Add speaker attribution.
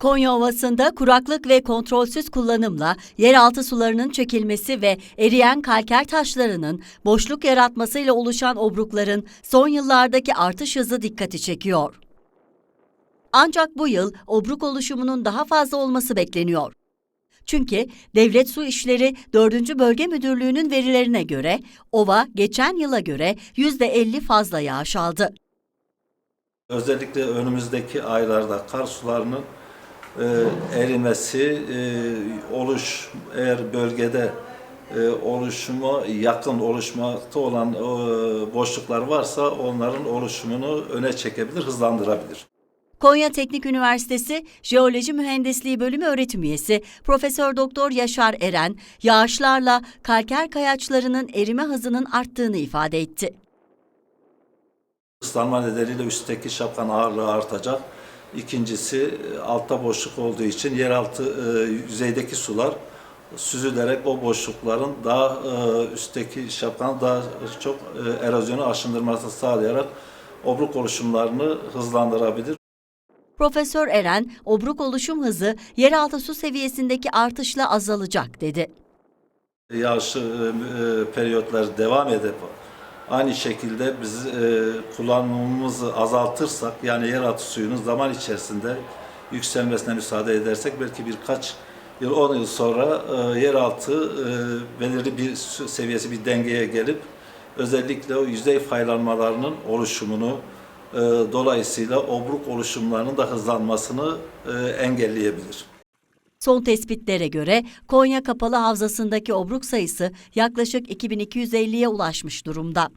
Speaker 1: Konya Ovası'nda kuraklık ve kontrolsüz kullanımla yeraltı sularının çekilmesi ve eriyen kalker taşlarının boşluk yaratmasıyla oluşan obrukların son yıllardaki artış hızı dikkati çekiyor. Ancak bu yıl obruk oluşumunun daha fazla olması bekleniyor. Çünkü Devlet Su İşleri 4. Bölge Müdürlüğü'nün verilerine göre ova geçen yıla göre %50 fazla yağış aldı.
Speaker 2: Özellikle önümüzdeki aylarda kar sularının e, erimesi, e, oluş eğer bölgede e, oluşuma yakın oluşmakta olan e, boşluklar varsa onların oluşumunu öne çekebilir, hızlandırabilir.
Speaker 1: Konya Teknik Üniversitesi Jeoloji Mühendisliği Bölümü öğretim üyesi Profesör Doktor Yaşar Eren, yağışlarla kalker kayaçlarının erime hızının arttığını ifade etti.
Speaker 2: Islanma nedeniyle üstteki şapkan ağırlığı artacak. İkincisi e, altta boşluk olduğu için yeraltı e, yüzeydeki sular süzülerek o boşlukların daha e, üstteki şapkanın daha çok e, erozyonu aşındırmasını sağlayarak obruk oluşumlarını hızlandırabilir.
Speaker 1: Profesör Eren, obruk oluşum hızı yeraltı su seviyesindeki artışla azalacak dedi.
Speaker 2: Yağışlı e, e, periyotlar devam edip aynı şekilde biz e, kullanımımızı azaltırsak yani yeraltı suyunun zaman içerisinde yükselmesine müsaade edersek belki birkaç yıl 10 yıl sonra e, yeraltı e, belirli bir seviyesi bir dengeye gelip özellikle o yüzey faylanmalarının oluşumunu e, dolayısıyla obruk oluşumlarının da hızlanmasını e, engelleyebilir.
Speaker 1: Son tespitlere göre Konya Kapalı Havzası'ndaki obruk sayısı yaklaşık 2250'ye ulaşmış durumda.